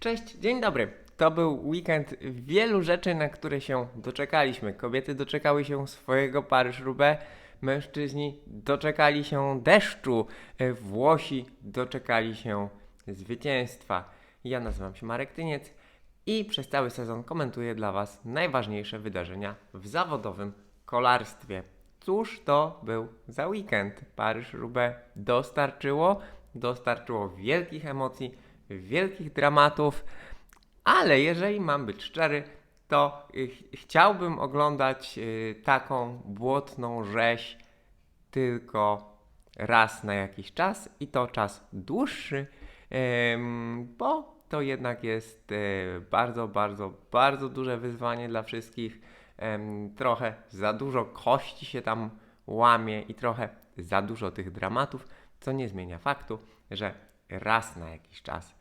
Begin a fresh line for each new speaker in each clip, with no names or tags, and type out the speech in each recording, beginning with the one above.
Cześć, dzień dobry. To był weekend wielu rzeczy, na które się doczekaliśmy. Kobiety doczekały się swojego Paryż-Roubaix, mężczyźni doczekali się deszczu, e, Włosi doczekali się zwycięstwa. Ja nazywam się Marek Tyniec i przez cały sezon komentuję dla Was najważniejsze wydarzenia w zawodowym kolarstwie. Cóż to był za weekend? Paryż-Roubaix dostarczyło, dostarczyło wielkich emocji, wielkich dramatów, ale jeżeli mam być szczery, to y, ch- chciałbym oglądać y, taką błotną rzeź tylko raz na jakiś czas i to czas dłuższy, em, bo to jednak jest e, bardzo, bardzo, bardzo duże wyzwanie dla wszystkich. Trochę za dużo kości się tam łamie i trochę za dużo tych dramatów, co nie zmienia faktu, że raz na jakiś czas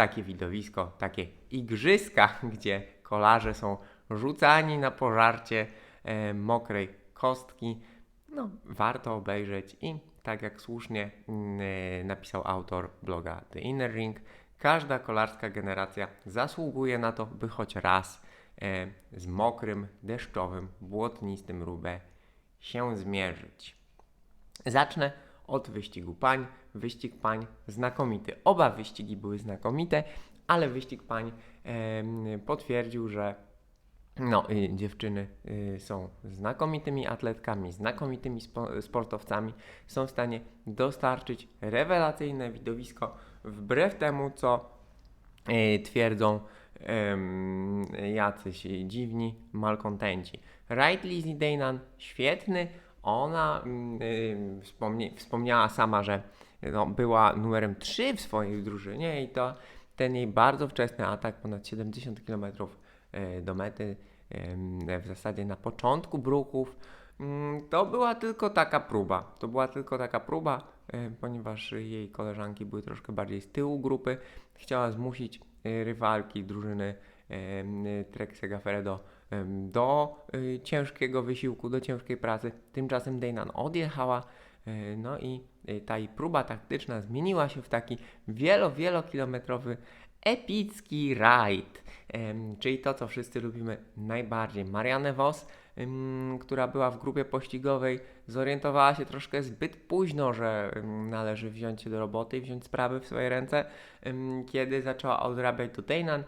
takie widowisko, takie igrzyska, gdzie kolarze są rzucani na pożarcie e, mokrej kostki, no, warto obejrzeć i tak jak słusznie mm, e, napisał autor bloga The Inner Ring, każda kolarska generacja zasługuje na to, by choć raz e, z mokrym, deszczowym, błotnistym Roubaix się zmierzyć. Zacznę od wyścigu pań. Wyścig pań znakomity. Oba wyścigi były znakomite, ale wyścig pań em, potwierdził, że no, y, dziewczyny y, są znakomitymi atletkami, znakomitymi spo, sportowcami, są w stanie dostarczyć rewelacyjne widowisko wbrew temu, co y, twierdzą jacyś dziwni malkontenci. Right Lizzie Daynan świetny, ona y, wspomnie, wspomniała sama, że no, była numerem 3 w swojej drużynie i to ten jej bardzo wczesny atak, ponad 70 km e, do mety, em, w zasadzie na początku bruków, mm, to była tylko taka próba. To była tylko taka próba, e, ponieważ jej koleżanki były troszkę bardziej z tyłu grupy. Chciała zmusić e, rywalki drużyny Trek Segafredo do e, ciężkiego wysiłku, do ciężkiej pracy. Tymczasem Dejnan odjechała, e, no i e, ta jej próba taktyczna zmieniła się w taki wielo, wielokilometrowy epicki rajd, czyli to, co wszyscy lubimy najbardziej. Marianne Vos, która była w grupie pościgowej, zorientowała się troszkę zbyt późno, że należy wziąć się do roboty i wziąć sprawy w swoje ręce, kiedy zaczęła odrabiać do Dejnan.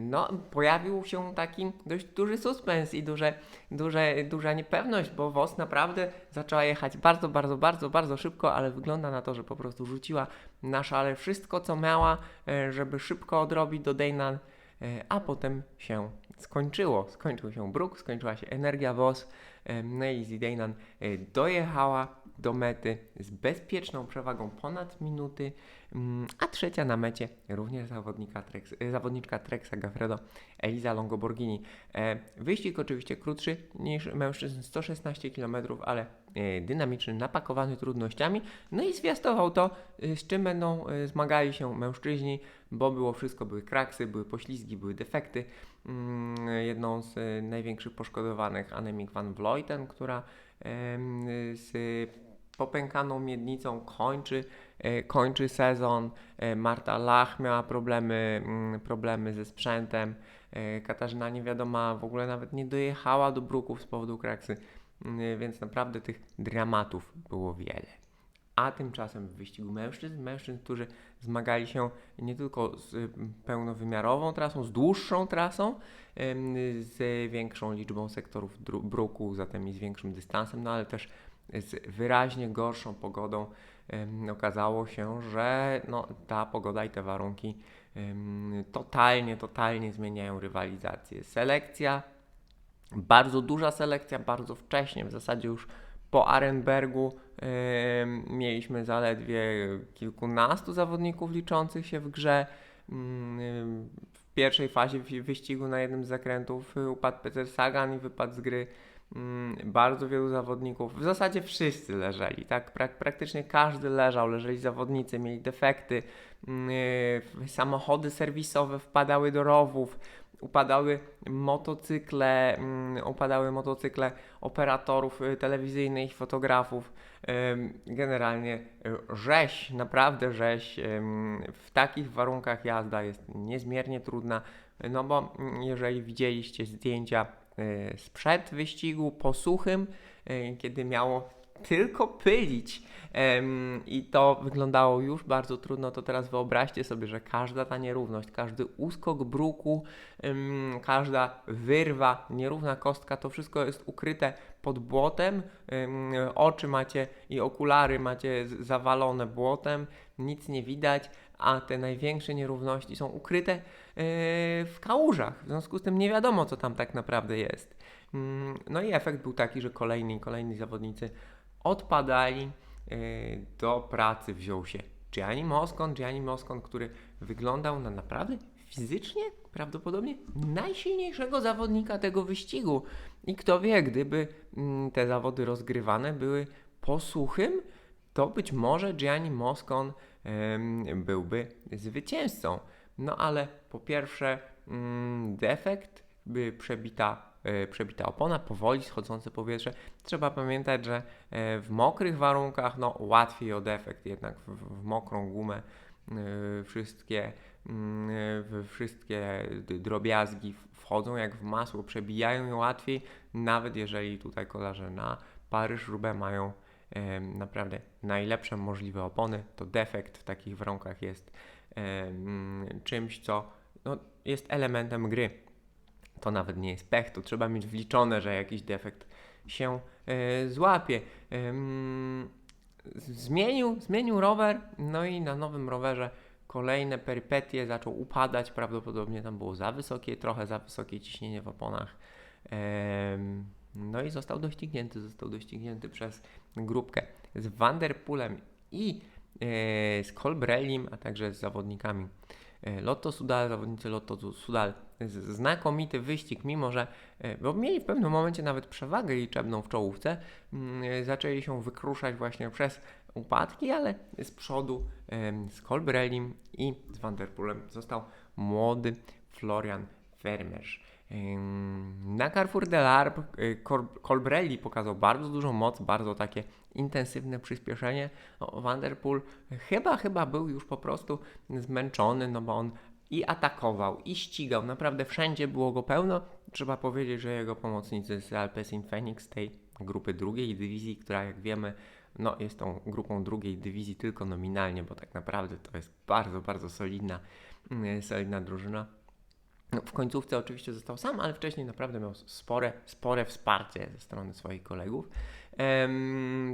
No, pojawił się taki dość duży suspens i duże, duże, duża niepewność, bo Vos naprawdę zaczęła jechać bardzo, bardzo, bardzo, bardzo szybko, ale wygląda na to, że po prostu rzuciła na szale wszystko, co miała, e, żeby szybko odrobić do Dejnan, e, a potem się skończyło. Skończył się bruk, skończyła się energia WOS, e, no Dejnan e, dojechała do mety z bezpieczną przewagą ponad minuty, mm, a trzecia na mecie również zawodnika Trex, e, zawodniczka Trexa Gaffredo, Eliza Longoborghini. E, Wyścig oczywiście krótszy niż mężczyzn, 116 km, ale dynamiczny, napakowany trudnościami. No i zwiastował to, z czym będą zmagali się mężczyźni, bo było wszystko, były kraksy, były poślizgi, były defekty. Mm, Jedną z e, największych poszkodowanych Annemiek van Vleuten, która z popękaną miednicą kończy, e, kończy sezon. E, Marta Lach miała problemy, mm, problemy ze sprzętem. Katarzyna niewiadoma w ogóle nawet nie dojechała do bruków z powodu kraksy, Mm, więc naprawdę tych dramatów było wiele. A tymczasem w wyścigu mężczyzn, mężczyzn, którzy zmagali się nie tylko z mm, pełnowymiarową trasą, z dłuższą trasą, z większą liczbą sektorów bruku, zatem i z większym dystansem, no ale też z wyraźnie gorszą pogodą. Okazało się, że no, ta pogoda i te warunki totalnie, totalnie zmieniają rywalizację. Selekcja, bardzo duża selekcja, bardzo wcześnie, w zasadzie już po Arenbergu mieliśmy zaledwie kilkunastu zawodników liczących się w grze. Mm, W pierwszej fazie wyścigu na jednym z zakrętów y, upadł Peter Sagan i wypadł z gry mm, bardzo wielu zawodników. W zasadzie wszyscy leżeli, tak? Prak- praktycznie każdy leżał, leżeli zawodnicy, mieli defekty, mm, y, samochody serwisowe wpadały do rowów. Upadały motocykle, mm, upadały motocykle operatorów y, telewizyjnych, fotografów. Generalnie y, rzeź, naprawdę rzeź. W takich warunkach jazda jest niezmiernie trudna, no bo mm, jeżeli widzieliście zdjęcia y, sprzed wyścigu po suchym, kiedy miało tylko pylić i to wyglądało już bardzo trudno, to teraz wyobraźcie sobie, że każda ta nierówność, każdy uskok bruku, każda wyrwa, nierówna kostka, to wszystko jest ukryte pod błotem, em, oczy macie i okulary macie zawalone błotem, nic nie widać, a te największe nierówności są ukryte e, w kałużach. W związku z tym nie wiadomo, co tam tak naprawdę jest. Mm, No i efekt był taki, że kolejni kolejni zawodnicy odpadali. e, Do pracy wziął się Gianni Moscon, Gianni Moscon, który wyglądał na naprawdę fizycznie prawdopodobnie najsilniejszego zawodnika tego wyścigu. I kto wie, gdyby mm, te zawody rozgrywane były po suchym, to być może Gianni Moscon byłby zwycięzcą. No ale po pierwsze mm, defekt, by przebita, przebita opona, powoli schodzące powietrze. Trzeba pamiętać, że e, w mokrych warunkach no, łatwiej o defekt, jednak w, w mokrą gumę e, wszystkie, mm, e, wszystkie drobiazgi wchodzą jak w masło, przebijają je łatwiej, nawet jeżeli tutaj kolarze na Paryż-Roubaix mają naprawdę najlepsze możliwe opony, to defekt w takich warunkach jest em, czymś, co no, jest elementem gry. To nawet nie jest pech, to trzeba mieć wliczone, że jakiś defekt się e, złapie. Zmienił, zmienił rower, no i na nowym rowerze kolejne perypetie zaczął upadać, prawdopodobnie tam było za wysokie, trochę za wysokie ciśnienie w oponach. No i został doścignięty, został doścignięty przez grupkę z Vanderpoolem i e, z Colbrellim, a także z zawodnikami Lotto Sudal, zawodnicy Lotto Sudal. Znakomity wyścig, mimo że e, bo mieli w pewnym momencie nawet przewagę liczebną w czołówce, mm, e, zaczęli się wykruszać właśnie przez upadki, ale z przodu z Colbrellim i z Vanderpoolem został młody Florian Vermeersch. Na Carrefour de l'Arbre y, Colbrelli pokazał bardzo dużą moc, bardzo takie intensywne przyspieszenie. No, Vanderpool chyba, chyba był już po prostu zmęczony, no bo on i atakował, i ścigał. Naprawdę wszędzie było go pełno. Trzeba powiedzieć, że jego pomocnicy z Alpecin Phoenix, tej grupy drugiej dywizji, która jak wiemy, no, jest tą grupą drugiej dywizji tylko nominalnie, bo tak naprawdę to jest bardzo, bardzo solidna, solidna drużyna. No, w końcówce oczywiście został sam, ale wcześniej naprawdę miał spore, spore wsparcie ze strony swoich kolegów.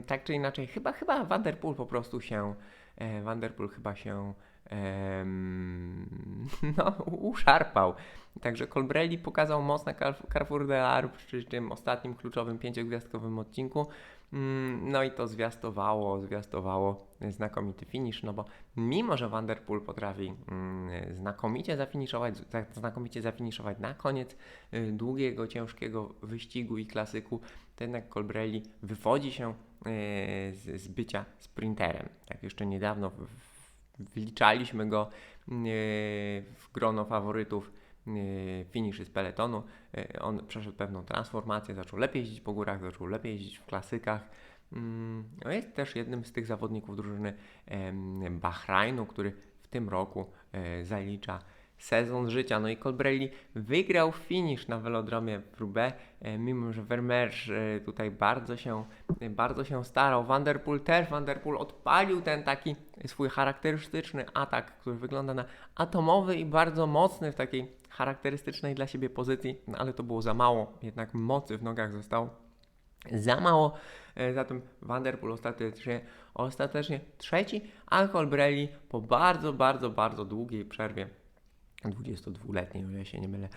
Tak czy inaczej, chyba, chyba Vanderpool po prostu się, e, Vanderpool chyba się no, uszarpał. Także Colbrelli pokazał moc na Carrefour de l'Arbre przy tym ostatnim kluczowym pięciogwiazdkowym odcinku. Mm, No i to zwiastowało, zwiastowało znakomity finish, no bo mimo, że Vanderpool potrafi mm, znakomicie zafiniszować, za- znakomicie zafiniszować na koniec y, długiego, ciężkiego wyścigu i klasyku, to jednak Colbrelli wywodzi się y, z, bycia sprinterem. Tak jeszcze niedawno w, wliczaliśmy go y, w grono faworytów y, finiszy z peletonu. Y, On przeszedł pewną transformację, zaczął lepiej jeździć po górach, zaczął lepiej jeździć w klasykach. Mm, No jest też jednym z tych zawodników drużyny Bahrajnu, który w tym roku e, zalicza sezon życia. No i Colbrelli wygrał finish na velodromie w Roubaix, e, mimo że Vermeersch e, tutaj bardzo się, e, bardzo się starał. Vanderpool też, Vanderpool odpalił ten taki swój charakterystyczny atak, który wygląda na atomowy i bardzo mocny w takiej charakterystycznej dla siebie pozycji, no ale to było za mało, jednak mocy w nogach zostało za mało. Zatem Vanderpool ostatecznie, ostatecznie trzeci, a Colbrelli po bardzo, bardzo, bardzo długiej przerwie, 22-letniej, o ile się nie mylę,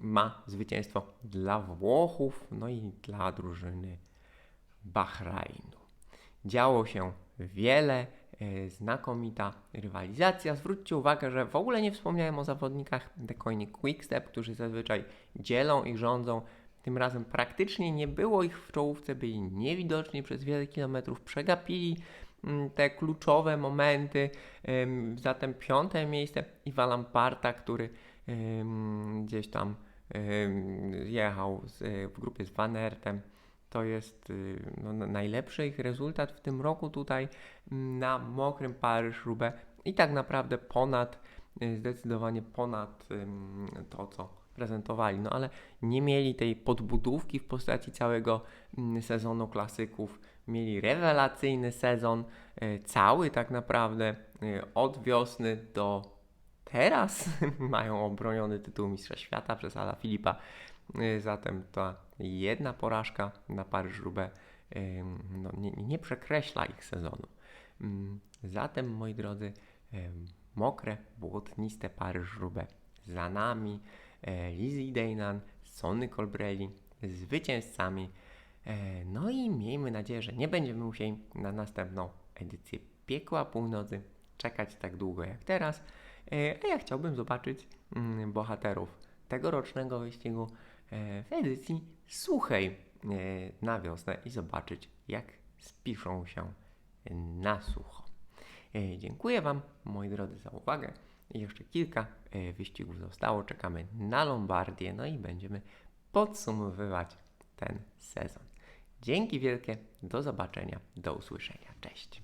ma zwycięstwo dla Włochów, no i dla drużyny Bahrajnu. Działo się wiele, e, znakomita rywalizacja. Zwróćcie uwagę, że w ogóle nie wspomniałem o zawodnikach Decoyni Quickstep, którzy zazwyczaj dzielą i rządzą. Tym razem praktycznie nie było ich w czołówce, byli niewidoczni przez wiele kilometrów, przegapili te kluczowe momenty. Zatem piąte miejsce Iwa Lamparta, który gdzieś tam jechał y, w grupie z Van Aertem. To jest y, no, na- najlepszy ich rezultat w tym roku tutaj mm, na mokrym Paryż-Roubaix i tak naprawdę ponad, y, zdecydowanie ponad to, co prezentowali. No ale nie mieli tej podbudówki w postaci całego mm, sezonu klasyków. Mieli rewelacyjny sezon, y, cały tak naprawdę, y, od wiosny do teraz mają obroniony tytuł Mistrza Świata przez Ala Filipa. Y, Zatem ta jedna porażka na Paryż-Roubaix no, nie, nie przekreśla ich sezonu. Ym, Zatem, moi drodzy, mokre, błotniste Paryż-Roubaix za nami. E, Lizzie Deynan, Sonny Colbrelli, zwycięzcami. E, No i miejmy nadzieję, że nie będziemy musieli na następną edycję Piekła Północy czekać tak długo jak teraz. E, A ja chciałbym zobaczyć mm, bohaterów tegorocznego wyścigu e, w edycji suchej na wiosnę i zobaczyć, jak spiszą się na sucho. Dziękuję Wam, moi drodzy, za uwagę. Jeszcze kilka wyścigów zostało. Czekamy na Lombardię, no i będziemy podsumowywać ten sezon. Dzięki wielkie, do zobaczenia, do usłyszenia. Cześć.